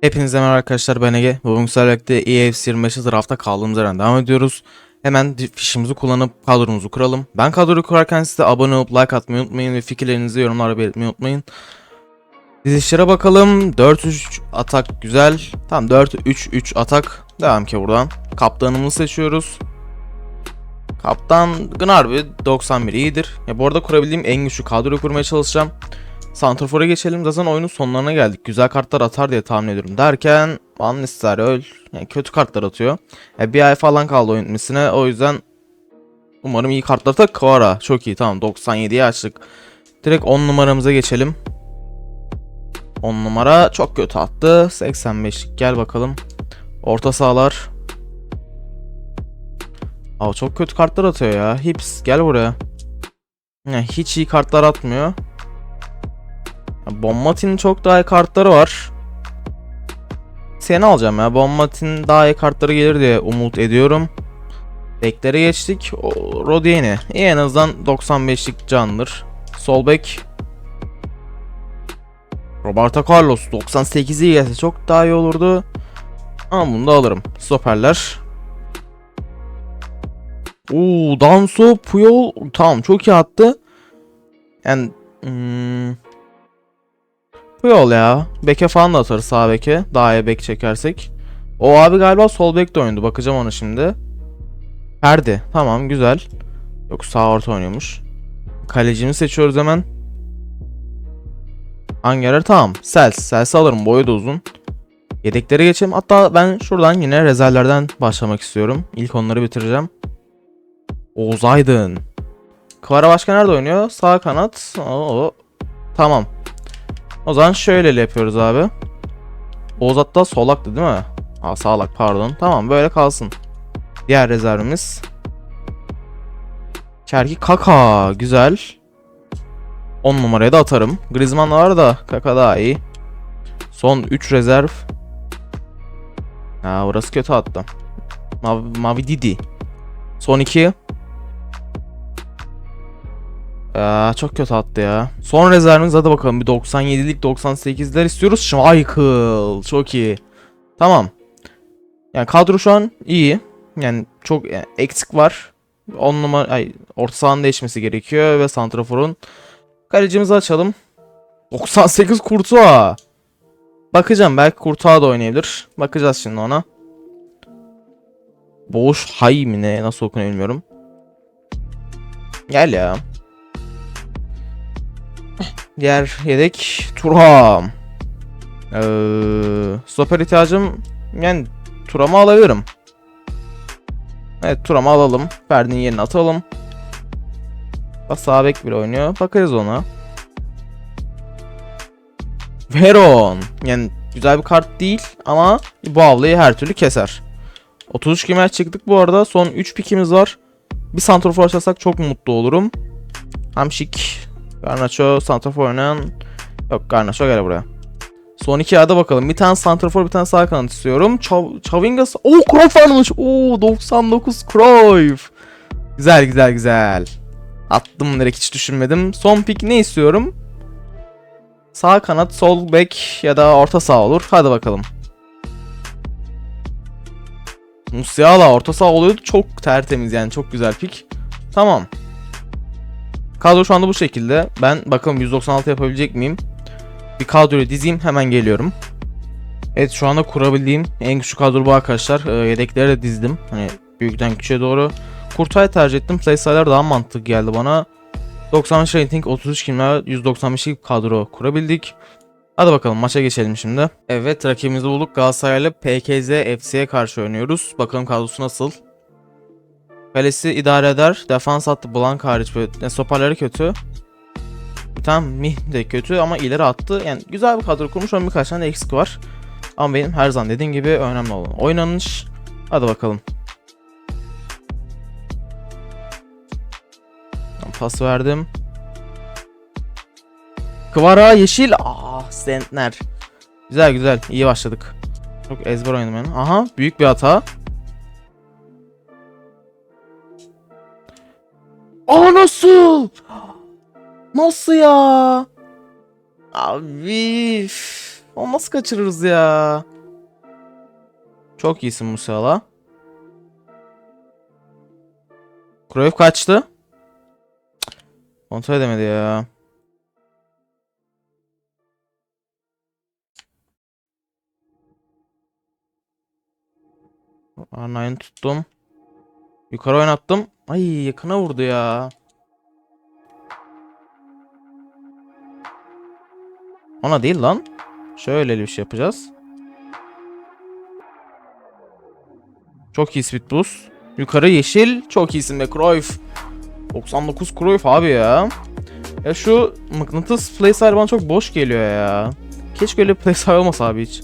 Hepinize merhaba arkadaşlar ben Ege. Bugün sizlerle EFC 25 draftta kaldığımız yerden devam ediyoruz. Hemen fişimizi kullanıp kadromuzu kuralım. Ben kadroyu kurarken siz de abone olup like atmayı unutmayın ve fikirlerinizi yorumlara belirtmeyi unutmayın. Dizişlere bakalım. 4-3 atak güzel. Tamam 4-3-3 atak. Devam ki buradan. Kaptanımızı seçiyoruz. Kaptan Gnarby 91 iyidir. Ya bu arada kurabildiğim en güçlü kadroyu kurmaya çalışacağım. Santrafor'a geçelim. Zaten oyunun sonlarına geldik. Güzel kartlar atar diye tahmin ediyorum. Derken Van Nistelrooy yani kötü kartlar atıyor. Ya bir ay falan kaldı oyun bitmesine. O yüzden umarım iyi kartlar atar. Kvara çok iyi tamam 97'ye açtık. Direkt 10 numaramıza geçelim. 10 numara çok kötü attı. 85'lik gel bakalım. Orta sahalar. Aa çok kötü kartlar atıyor ya. Hips gel buraya. Ya, hiç iyi kartlar atmıyor. Ya, Bonmat'in çok daha iyi kartları var. Seni alacağım ya. Bonmat'in daha iyi kartları gelir diye umut ediyorum. Beklere geçtik. O, Rodieni. İyi en azından 95'lik candır. Sol bek. Roberto Carlos 98'i gelse çok daha iyi olurdu. Ama bunu da alırım. Stoperler. Oo, Danso, Puyol. Tamam çok iyi attı. Yani hmm, Puyol ya. Beke falan da atarız sağ beke. Daha iyi bek çekersek. O abi galiba sol bek de oynadı. Bakacağım ona şimdi. Ferdi. Tamam güzel. Yok sağ orta oynuyormuş. Kalecimi seçiyoruz hemen. Hangi Tamam. Sels. Sels'i alırım. Boyu da uzun. Yedeklere geçelim. Hatta ben şuradan yine rezervlerden başlamak istiyorum. İlk onları bitireceğim. Oğuz Aydın. Kvara başka nerede oynuyor? Sağ kanat. Oo. Tamam. O zaman şöyle yapıyoruz abi. Oğuz hatta solaktı değil mi? Aa sağlak pardon. Tamam böyle kalsın. Diğer rezervimiz. Çerki Kaka. Güzel. 10 numaraya da atarım. Griezmann var da Kaka daha iyi. Son 3 rezerv. Ha burası kötü hatta. Mavi, Mavi Didi. Son 2. Aa, çok kötü attı ya. Son rezervimiz hadi bakalım bir 97'lik 98'ler istiyoruz. Schmeichel çok iyi. Tamam. Yani kadro şu an iyi. Yani çok yani eksik var. 10 numara ay orta sahanın değişmesi gerekiyor ve santraforun kalecimizi açalım. 98 Kurtuğa. Bakacağım belki Kurtuğa da oynayabilir. Bakacağız şimdi ona. Boş hay mi ne nasıl okunuyor bilmiyorum. Gel ya. Diğer yedek Turham. Ee, stoper ihtiyacım yani Turam'ı alabilirim. Evet Turam'ı alalım. Ferdi'nin yerine atalım. Bak sağ bek bile oynuyor. Bakarız ona. Veron. Yani güzel bir kart değil ama bu avlayı her türlü keser. 33 kemer çıktık bu arada. Son 3 pikimiz var. Bir santrofor açarsak çok mutlu olurum. Hamşik. Garnaço, santrafor oynayan. Yok Garnaço gel buraya. Son iki ada bakalım. Bir tane santrafor bir tane sağ kanat istiyorum. Çav Chavingas. Oo Cruyff varmış. Oo 99 Cruyff. Güzel güzel güzel. Attım direkt hiç düşünmedim. Son pick ne istiyorum? Sağ kanat, sol bek ya da orta sağ olur. Hadi bakalım. Musiala orta saha oluyordu. Çok tertemiz yani çok güzel pick. Tamam. Kadro şu anda bu şekilde. Ben bakalım 196 yapabilecek miyim? Bir kadroyu dizeyim hemen geliyorum. Evet şu anda kurabildiğim en güçlü kadro bu arkadaşlar. Ee, yedekleri de dizdim. Hani büyükten küçüğe doğru. Kurtay tercih ettim. Sayısallar daha mantıklı geldi bana. 95 rating 33 kimler 195'lik kadro kurabildik. Hadi bakalım maça geçelim şimdi. Evet rakibimizi bulduk. Galatasaray'la PKZ FC'ye karşı oynuyoruz. Bakalım kadrosu nasıl. Kalesi idare eder. Defans attı Blank hariç. Yani stoperleri kötü. Tam Mih de kötü ama ileri attı. Yani güzel bir kadro kurmuş ama birkaç tane eksik var. Ama benim her zaman dediğim gibi önemli olan oynanış. Hadi bakalım. Pas verdim. Kvara yeşil. Ah Sentner. Güzel güzel. iyi başladık. Çok ezber oynadım yani. Aha büyük bir hata. Aa nasıl? Nasıl ya? Abi. Onu nasıl kaçırırız ya? Çok iyisin Musiala. Cruyff kaçtı. Kontrol edemedi ya. R9 tuttum. Yukarı oynattım. Ay yakına vurdu ya. Ona değil lan. Şöyle bir şey yapacağız. Çok iyi speed boost. Yukarı yeşil. Çok iyisin be Cruyff. 99 Cruyff abi ya. Ya şu mıknatıs playstyle bana çok boş geliyor ya. Keşke öyle playstyle olmasa abi hiç.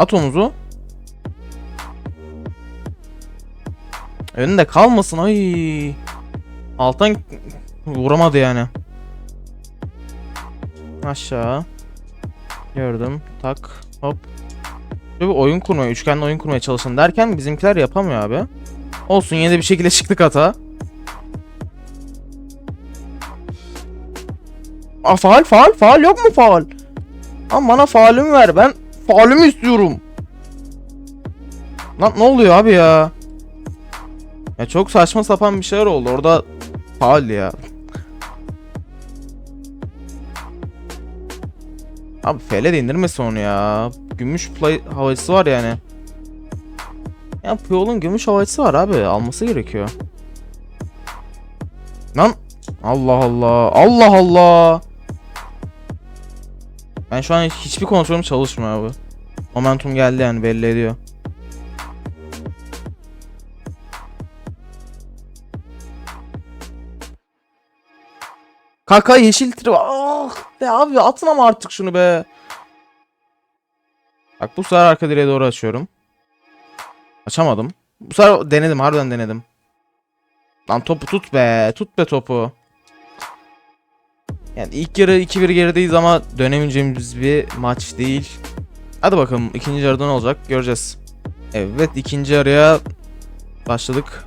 At omuzu. Önünde kalmasın ay. Alttan vuramadı yani. Aşağı. Gördüm. Tak. Hop. Şöyle bir oyun kurmaya, üçgenli oyun kurmaya çalışın derken bizimkiler yapamıyor abi. Olsun yine de bir şekilde çıktık hata. Aa faal faal faal yok mu faal? Lan bana faalimi ver ben faalimi istiyorum. Lan ne oluyor abi ya? Ya çok saçma sapan bir şeyler oldu orada faal ya. Abi FL de indirmesin onu ya. Gümüş play havacısı var yani. Ya Puyol'un gümüş havacısı var abi. Alması gerekiyor. Lan. Allah Allah. Allah Allah. Ben şu an hiçbir kontrolüm çalışmıyor abi. Momentum geldi yani belli ediyor. Kaka yeşil tri Ah be abi atın ama artık şunu be. Bak bu sefer arka direğe doğru açıyorum. Açamadım. Bu sefer denedim harbiden denedim. Lan topu tut be. Tut be topu. Yani ilk yarı 2-1 gerideyiz ama dönemeyeceğimiz bir maç değil. Hadi bakalım ikinci yarıda ne olacak göreceğiz. Evet ikinci yarıya başladık.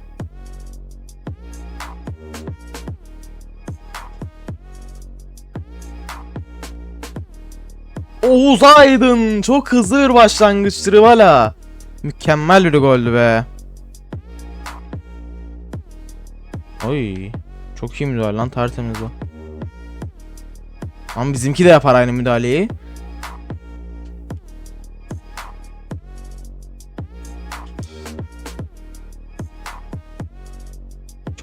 Oğuz Aydın çok hızlı bir başlangıç Trivala. Mükemmel bir goldü be. Oy. Çok iyi müdahale lan tertemiz o. Ama bizimki de yapar aynı müdahaleyi.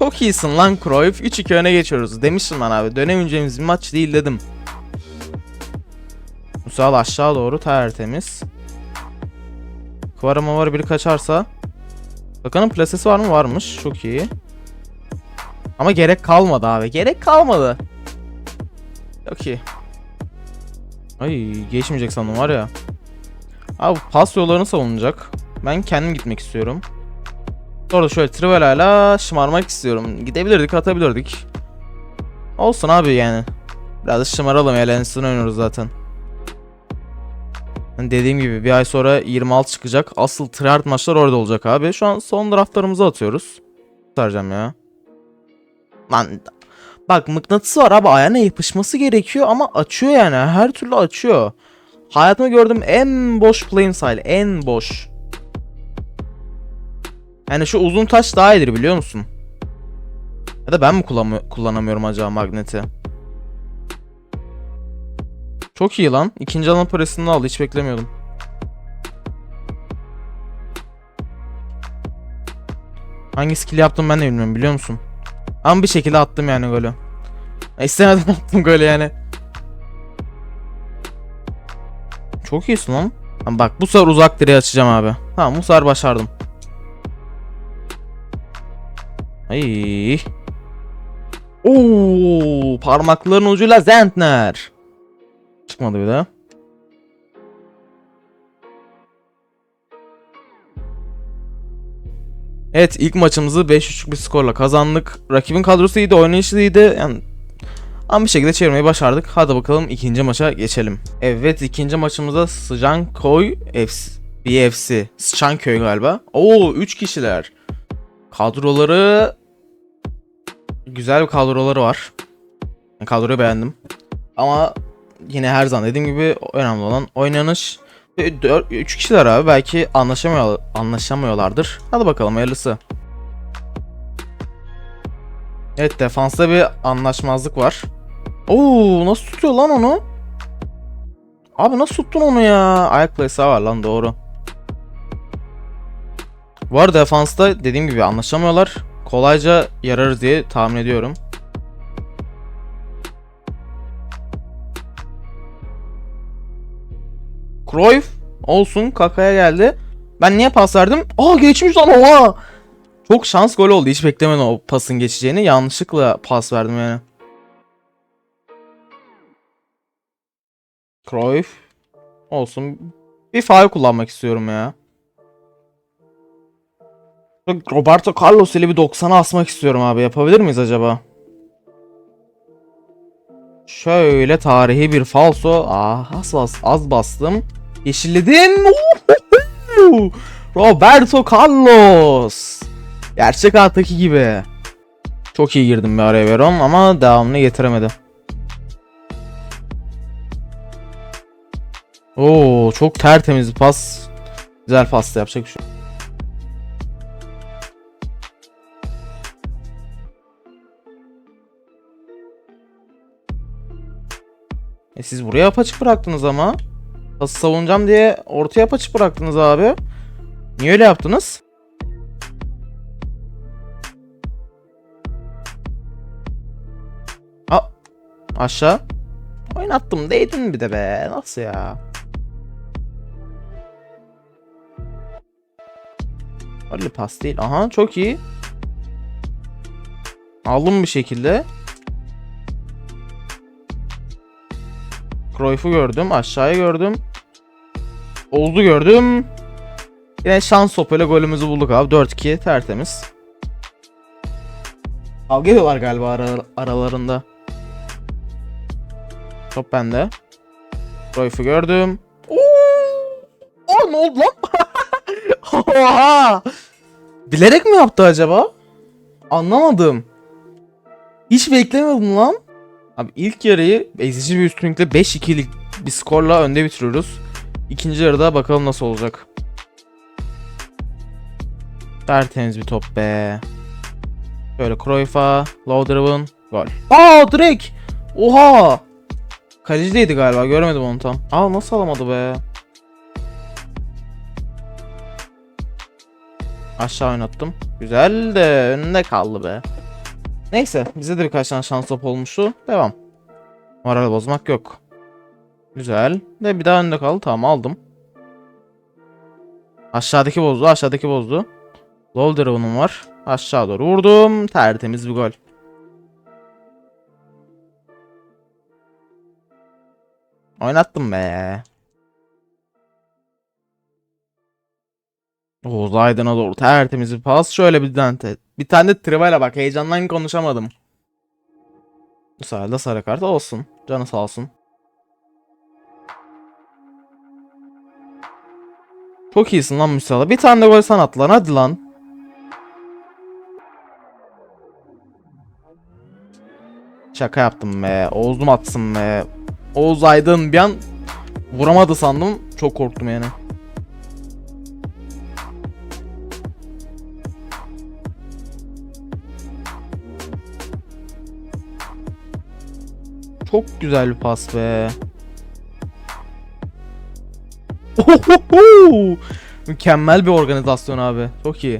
Çok iyisin lan Cruyff. 3-2 öne geçiyoruz. Demiştim ben abi. Dönemeyeceğimiz bir maç değil dedim. Musal aşağı doğru tertemiz. Kıvarama var biri kaçarsa. Bakanın plasesi var mı? Varmış. Çok iyi. Ama gerek kalmadı abi. Gerek kalmadı. Çok iyi. Ay geçmeyecek sandım var ya. Abi pas yollarını savunacak. Ben kendim gitmek istiyorum. Orada şöyle Trivela'yla şımarmak istiyorum. Gidebilirdik atabilirdik. Olsun abi yani. Biraz şımaralım eğlencesini oynuyoruz zaten. Hani dediğim gibi bir ay sonra 26 çıkacak. Asıl tryhard maçlar orada olacak abi. Şu an son draftlarımızı atıyoruz. Saracağım ya. Lan bak mıknatısı var abi ayağına yapışması gerekiyor ama açıyor yani. Her türlü açıyor. Hayatımda gördüğüm en boş playing style. En boş. Yani şu uzun taş daha iyidir biliyor musun? Ya da ben mi kullanamıyorum acaba magneti? Çok iyi lan. İkinci alan parasını aldı. Hiç beklemiyordum. Hangi skill yaptım ben de bilmiyorum biliyor musun? Ama bir şekilde attım yani golü. Ya İstemeden attım golü yani. Çok iyisin. Lan Bak bu sefer uzak direği açacağım abi. Tamam bu sefer başardım. Ay. Oo, parmakların ucuyla Zentner. Çıkmadı bir daha. Evet ilk maçımızı 5-3'lük bir skorla kazandık. Rakibin kadrosu iyiydi, oynayışı iyiydi. Yani ama bir şekilde çevirmeyi başardık. Hadi bakalım ikinci maça geçelim. Evet ikinci maçımızda Sıcankoy FC. BFC. Sıçanköy galiba. Oo 3 kişiler. Kadroları güzel bir kadroları var. Kadroyu beğendim. Ama yine her zaman dediğim gibi önemli olan oynanış. 3 kişiler abi belki anlaşamıyor anlaşamıyorlardır. Hadi bakalım hayırlısı. Evet defansta bir anlaşmazlık var. Oo nasıl tutuyor lan onu? Abi nasıl tuttun onu ya? Ayak play'si var lan doğru. Arada defansta dediğim gibi anlaşamıyorlar. Kolayca yararız diye tahmin ediyorum. Cruyff olsun kakaya geldi. Ben niye pas verdim? Aa geçmiş lan oha. Çok şans gol oldu. Hiç beklemedim o pasın geçeceğini. Yanlışlıkla pas verdim yani. Cruyff olsun. Bir faul kullanmak istiyorum ya. Roberto Carlos ile bir 90'a asmak istiyorum abi. Yapabilir miyiz acaba? Şöyle tarihi bir falso. Ah az, bas, az bastım. Yeşilledim. Uhuhu! Roberto Carlos. Gerçek hayattaki gibi. Çok iyi girdim bir araya Veron ama devamını getiremedi. Oo çok tertemiz bir pas. Güzel pas da yapacak bir şey. E siz buraya apaçık bıraktınız ama. Pası savunacağım diye ortaya apaçık bıraktınız abi. Niye öyle yaptınız? A aşağı. Oynattım değdin bir de be. Nasıl ya? Öyle pas değil. Aha çok iyi. Aldım bir şekilde. Cruyff'u gördüm. Aşağıya gördüm. Oldu gördüm. Yine şans topuyla golümüzü bulduk abi. 4-2 tertemiz. Kavga ediyorlar galiba ara- aralarında. Top bende. Cruyff'u gördüm. Oo! Aa ne oldu lan? Oha! Bilerek mi yaptı acaba? Anlamadım. Hiç beklemiyordum lan. Abi ilk yarıyı ezici bir üstünlükle 5-2'lik bir skorla önde bitiriyoruz. İkinci yarıda bakalım nasıl olacak. Tertemiz bir top be. Şöyle Cruyff'a, Lauderman, gol. Aa direkt! Oha! Kalecideydi galiba görmedim onu tam. Aa nasıl alamadı be? Aşağı oynattım. Güzel de önünde kaldı be. Neyse bize de birkaç tane şans top olmuştu. Devam. Moral bozmak yok. Güzel. De bir daha önde kaldı. Tamam aldım. Aşağıdaki bozdu. Aşağıdaki bozdu. Lolder'ın var. Aşağı doğru vurdum. Tertemiz bir gol. Oynattım be. Oğuz Aydın'a doğru tertemiz bir pas. Şöyle bir tane bir tane de Trivela bak heyecandan konuşamadım. Bu sefer sarı kart olsun. Canı sağ olsun. Çok iyisin lan Müsala. Bir tane de gol sen at lan hadi lan. Şaka yaptım be. Oğuz'um atsın be. Oğuz Aydın bir an vuramadı sandım. Çok korktum yani. Çok güzel bir pas be. Ohoho! Mükemmel bir organizasyon abi. Çok iyi.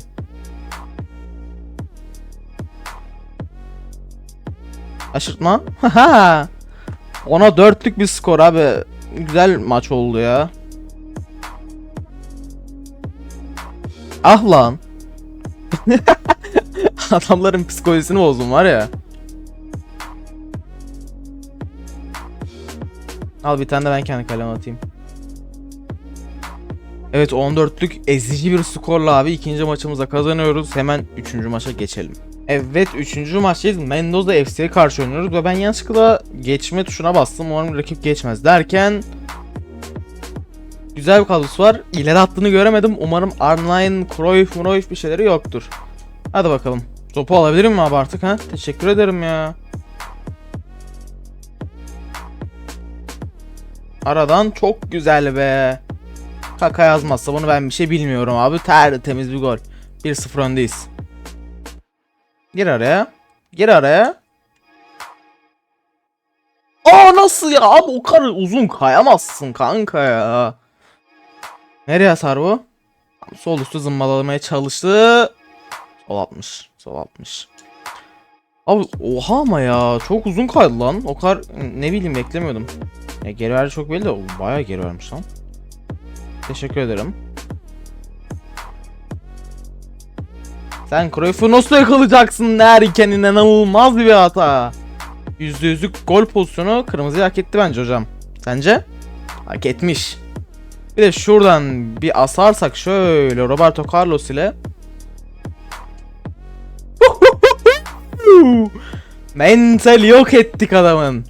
Aşırtma. Haha. Ona dörtlük bir skor abi. Güzel maç oldu ya. Ah lan. Adamların psikolojisini bozdum var ya. Al bir tane de ben kendi kaleme atayım. Evet 14'lük ezici bir skorla abi ikinci maçımıza kazanıyoruz. Hemen üçüncü maça geçelim. Evet üçüncü maçtayız. Mendoza FC'ye karşı oynuyoruz ve ben yanlışlıkla geçme tuşuna bastım. Umarım rakip geçmez derken güzel bir kadrosu var. İleri attığını göremedim. Umarım R9, Cruyff, Cruyff bir şeyleri yoktur. Hadi bakalım. Topu alabilir miyim abi artık ha? Teşekkür ederim ya. Aradan çok güzel be. Kaka yazmazsa bunu ben bir şey bilmiyorum abi. Tertemiz bir gol. 1-0 öndeyiz. Gir araya. Gir araya. Aa nasıl ya abi o kadar uzun kayamazsın kanka ya. Nereye hasar bu? Sol üstü zımbalamaya çalıştı. Sol atmış. Sol atmış. Abi oha ama ya çok uzun kaydı lan. O kadar ne bileyim beklemiyordum. Ya geri verdi çok belli de o bayağı geri vermiş lan. Teşekkür ederim. Sen Cruyff'u nasıl yakalayacaksın derken inanılmaz bir hata. %100'lük gol pozisyonu kırmızıyı hak etti bence hocam. Sence? Hak etmiş. Bir de şuradan bir asarsak şöyle Roberto Carlos ile Mental yok ettik adamın.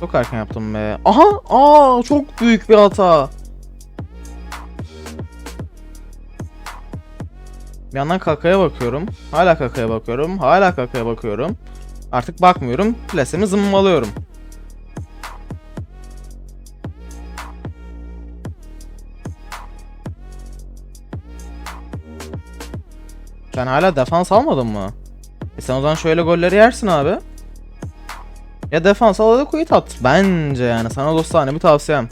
Çok erken yaptım be. Aha! Aa çok büyük bir hata. Bir yandan kakaya bakıyorum. Hala kakaya bakıyorum. Hala kakaya bakıyorum. Artık bakmıyorum. Plasemi zımbalıyorum. Sen hala defans almadın mı? E sen o zaman şöyle golleri yersin abi. Ya defans al da quit at. Bence yani sana dostane bir tavsiyem.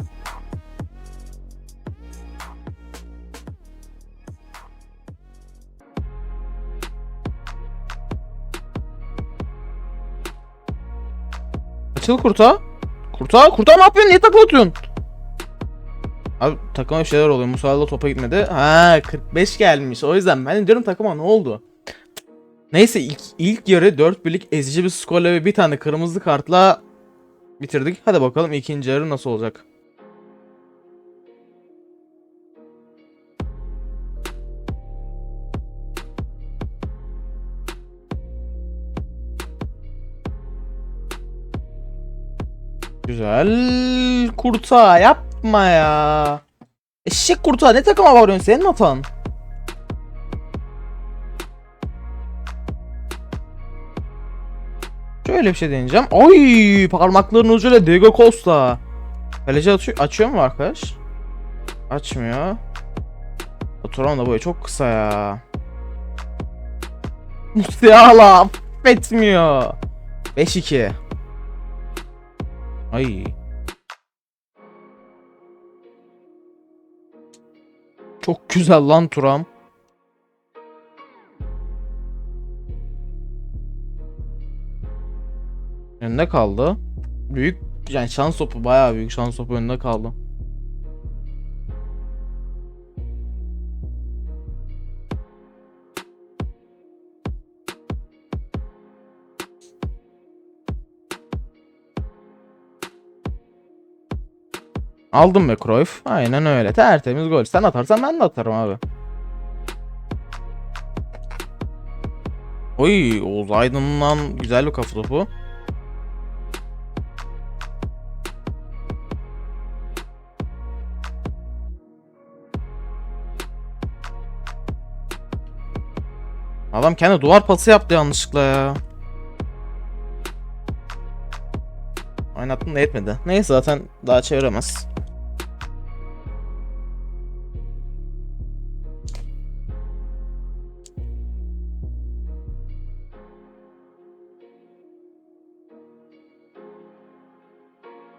Açıl kurta. Kurta, kurta ne yapıyorsun? Niye takla atıyorsun? Abi takıma bir şeyler oluyor. Musa'yla topa gitmedi. Ha 45 gelmiş. O yüzden ben de diyorum takıma ne oldu? Neyse ilk, ilk yarı 4 birlik ezici bir skorla ve bir tane kırmızı kartla bitirdik. Hadi bakalım ikinci yarı nasıl olacak. Güzel. Kurta yapma ya. Eşek kurta ne takıma varıyorsun senin hatan? Şöyle bir şey deneyeceğim. Ay parmakların ucuyla Diego Costa. Kaleci açıyor, açıyor mu arkadaş? Açmıyor. Oturam da boyu çok kısa ya. Musiala affetmiyor. 5-2. Ay. Çok güzel lan Turam. Önünde kaldı. Büyük yani şans topu bayağı büyük şans topu önünde kaldı. Aldım be Cruyff. Aynen öyle. Tertemiz gol. Sen atarsan ben de atarım abi. Oy Oğuz Aydın'dan güzel bir kafa topu. Adam kendi duvar pası yaptı yanlışlıkla ya. Oynattım da etmedi. Neyse zaten daha çeviremez.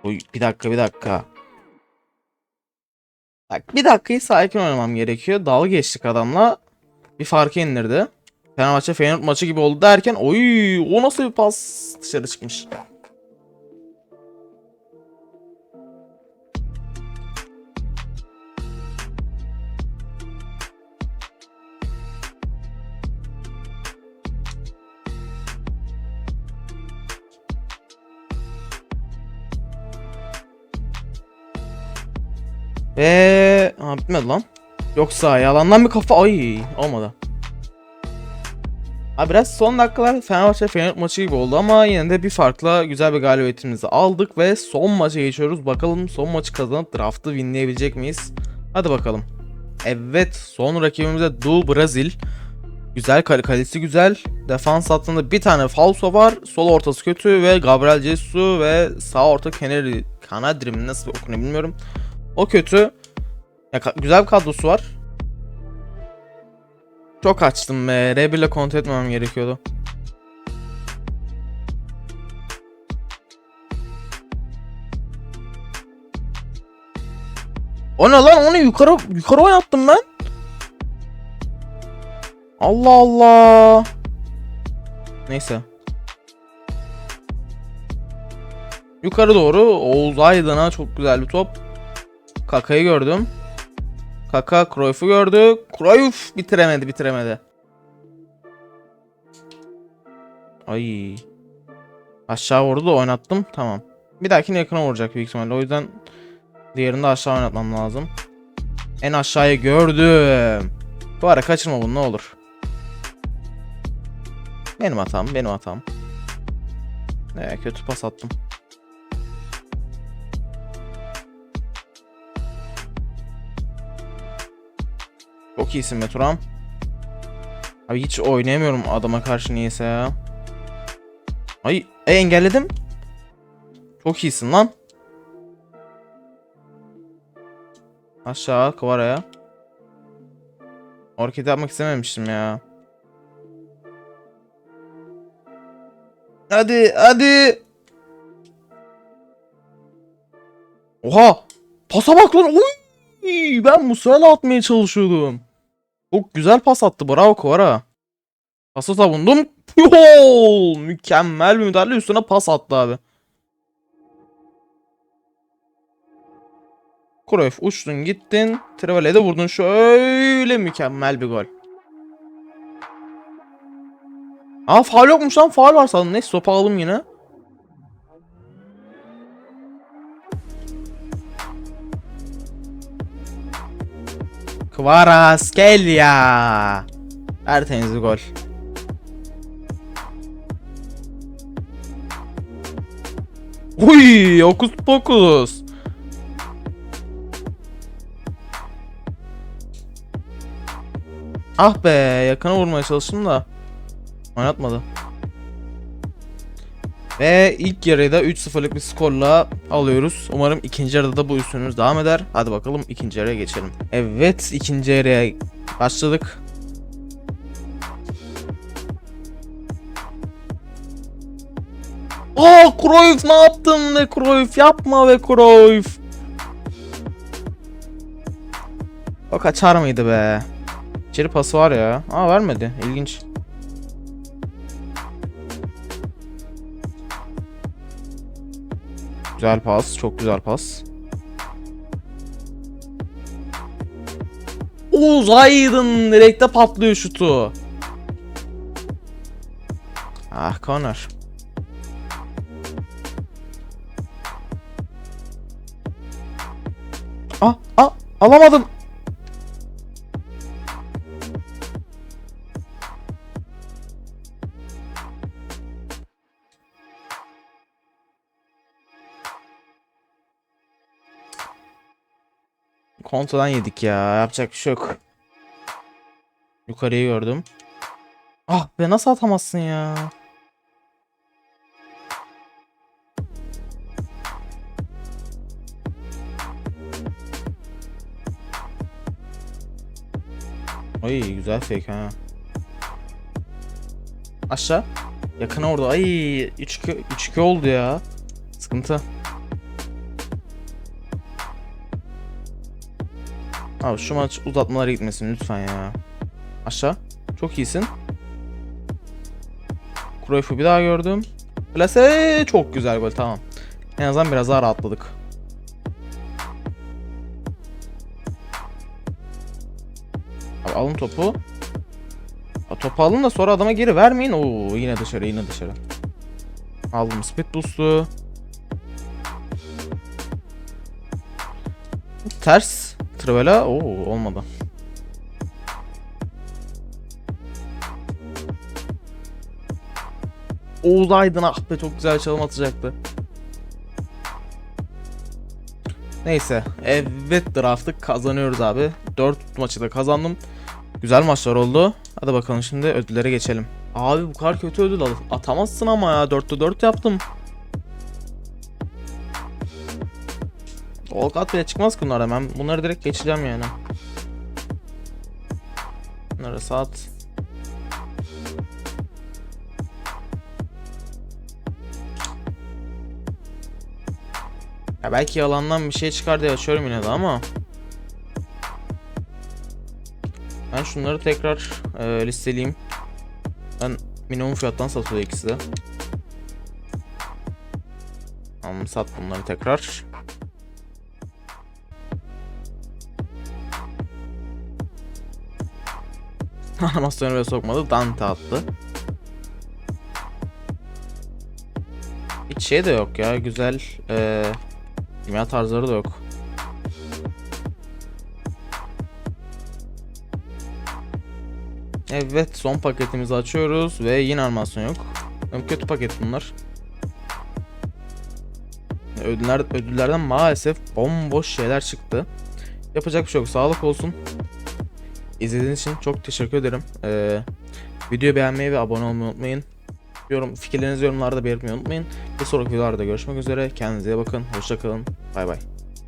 Oy, bir dakika bir dakika. Bak bir dakikayı sakin oynamam gerekiyor. Dalga geçtik adamla. Bir farkı indirdi. Fenerbahçe Feyenoord maçı gibi oldu derken oy o nasıl bir pas dışarı çıkmış. Eee ha bitmedi lan. Yoksa yalandan bir kafa ay olmadı. Ha biraz son dakikalar Fenerbahçe Feyenoord maçı gibi oldu ama yine de bir farkla güzel bir galibiyetimizi aldık ve son maça geçiyoruz. Bakalım son maçı kazanıp draftı winleyebilecek miyiz? Hadi bakalım. Evet son rakibimiz de Du Brazil. Güzel kal kalesi güzel. Defans hattında bir tane falso var. Sol ortası kötü ve Gabriel Jesus ve sağ orta Keneri Kanadri mi nasıl okunuyor bilmiyorum. O kötü. Ya, güzel bir kadrosu var. Çok açtım be. R1 ile kontrol etmemem gerekiyordu. O ne lan? Onu yukarı yukarı oynattım ben. Allah Allah. Neyse. Yukarı doğru Oğuz Aydın'a çok güzel bir top. Kaka'yı gördüm. Kaka Cruyff'u gördü. Cruyff bitiremedi bitiremedi. Ay. Aşağı vurdu da oynattım. Tamam. Bir dahakine yakına vuracak büyük ihtimalle. O yüzden diğerini de aşağı oynatmam lazım. En aşağıyı gördüm. Bu ara kaçırma bunu ne olur. Benim hatam, benim hatam. Ne kötü pas attım. Çok iyisin be. Abi hiç oynayamıyorum adama karşı niyeyse ya. Ay e, engelledim. Çok iyisin lan. Aşağı Kıvara'ya. Hareket yapmak istememiştim ya. Hadi hadi. Oha. Pasa bak lan. Uy. Ben Musa'yla atmaya çalışıyordum. Çok güzel pas attı. Bravo Kvara. Pası savundum. Yol. Mükemmel bir müdahale üstüne pas attı abi. Cruyff uçtun gittin. Trivale'ye de vurdun. Şöyle mükemmel bir gol. Aa faul yokmuş lan. Faul var sandım. Neyse topu alalım yine. Kvaratskhelia. Tertemiz bir gol. Uy, okus pokus. Ah be, yakına vurmaya çalıştım da oynatmadı. Ve ilk yarıyı da 3-0'lık bir skorla alıyoruz. Umarım ikinci yarıda da bu üstünlüğümüz devam eder. Hadi bakalım ikinci yarıya geçelim. Evet ikinci yarıya başladık. Aa Cruyff ne yaptın be Cruyff yapma be Cruyff. O kaçar mıydı be? İçeri pası var ya. Aa vermedi. İlginç. Güzel pas. Çok güzel pas. Oğuz Aydın direkte patlıyor şutu. Ah Connor. Ah ah alamadım. Kontadan yedik ya. Yapacak bir şey yok. Yukarıyı gördüm. Ah be nasıl atamazsın ya? Ay güzel fake ha. Aşağı. Yakına orada. Ay 3-2 3-2 oldu ya. Sıkıntı. Abi şu maç uzatmalara gitmesin lütfen ya. Aşağı. Çok iyisin. Cruyff'u bir daha gördüm. Plase çok güzel gol tamam. En azından biraz daha rahatladık. Abi alın topu. Ya topu alın da sonra adama geri vermeyin. Oo yine dışarı yine dışarı. Aldım speed boost'u. Ters. Trivela. Oo olmadı. Oğuz Aydın ah be çok güzel çalım atacaktı. Neyse. Evet draft'ı kazanıyoruz abi. 4 maçı da kazandım. Güzel maçlar oldu. Hadi bakalım şimdi ödüllere geçelim. Abi bu kadar kötü ödül al atamazsın ama ya 4'te 4 yaptım. Volkat bile çıkmaz ki bunlardan ben bunları direkt geçeceğim yani. Bunları saat. Ya belki yalandan bir şey çıkar diye açıyorum yine de ama. Ben şunları tekrar e, listeleyeyim. Ben minimum fiyattan satılıyor ikisi de. Tamam sat bunları tekrar. Animasyonu bile sokmadı. Dante attı. Hiç şey de yok ya. Güzel e, kimya tarzları da yok. Evet son paketimizi açıyoruz ve yine animasyon yok. Kötü paket bunlar. Ödüller, ödüllerden maalesef bomboş şeyler çıktı. Yapacak bir şey yok. Sağlık olsun. İzlediğiniz için çok teşekkür ederim. Ee, videoyu beğenmeyi ve abone olmayı unutmayın. Yorum, fikirlerinizi yorumlarda belirtmeyi unutmayın. Bir sonraki videolarda görüşmek üzere. Kendinize iyi bakın. Hoşçakalın. Bay bay.